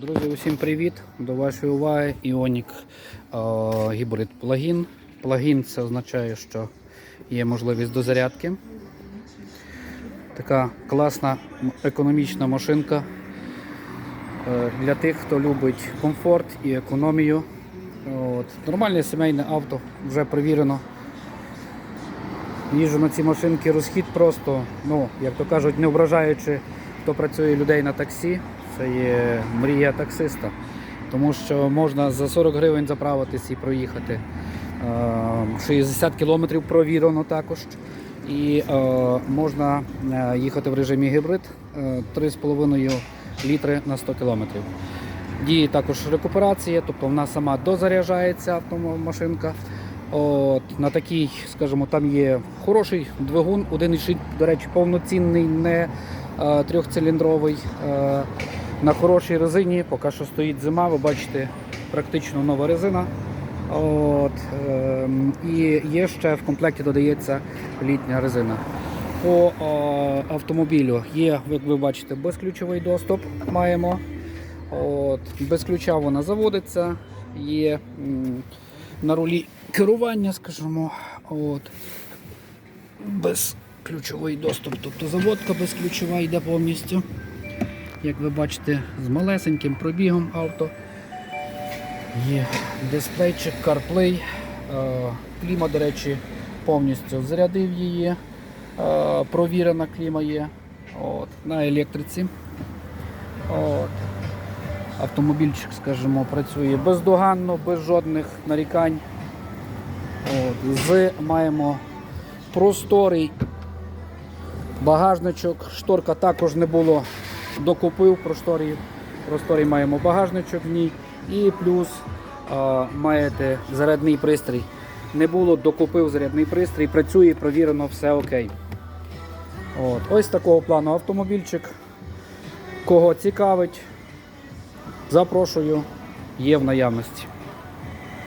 Друзі, усім привіт! До вашої уваги Ioniq е, гібрид плагін. Плагін це означає, що є можливість дозарядки. Така класна економічна машинка е, для тих, хто любить комфорт і економію. От. Нормальне сімейне авто, вже перевірено. Їжджу на ці машинки, розхід просто, ну, як то кажуть, не ображаючи, хто працює людей на таксі. Це є мрія таксиста. Тому що можна за 40 гривень заправитись і проїхати. Е, 60 кілометрів провірено також. І е, можна е, їхати в режимі гібрид е, 3,5 літри на 100 кілометрів. Діє також рекуперація, тобто вона сама дозаряджається автомашинка. От, на такій, скажімо, там є хороший двигун, 1,6, до речі, повноцінний, не е, трьохциліндровий. На хорошій резині, поки що стоїть зима, ви бачите, практично нова резина. От, е, і є ще в комплекті додається літня резина. По е, автомобілю є, як ви бачите, безключовий доступ маємо. От, без ключа вона заводиться, є м, на рулі керування, скажімо. От, безключовий доступ, тобто заводка безключова йде повністю. Як ви бачите, з малесеньким пробігом авто. Є дисплейчик, CarPlay. Е, Кліма, до речі, повністю зарядив її. Е, Провірена кліма є От, на електриці. От. Автомобільчик, скажімо, працює бездоганно, без жодних нарікань. З маємо просторий багажничок. Шторка також не було докупив просторі. Просторій маємо багажничок в ній. І плюс а, маєте зарядний пристрій. Не було, докупив зарядний пристрій, працює, провірено, все окей. От. Ось такого плану автомобільчик. Кого цікавить, запрошую, є в наявності.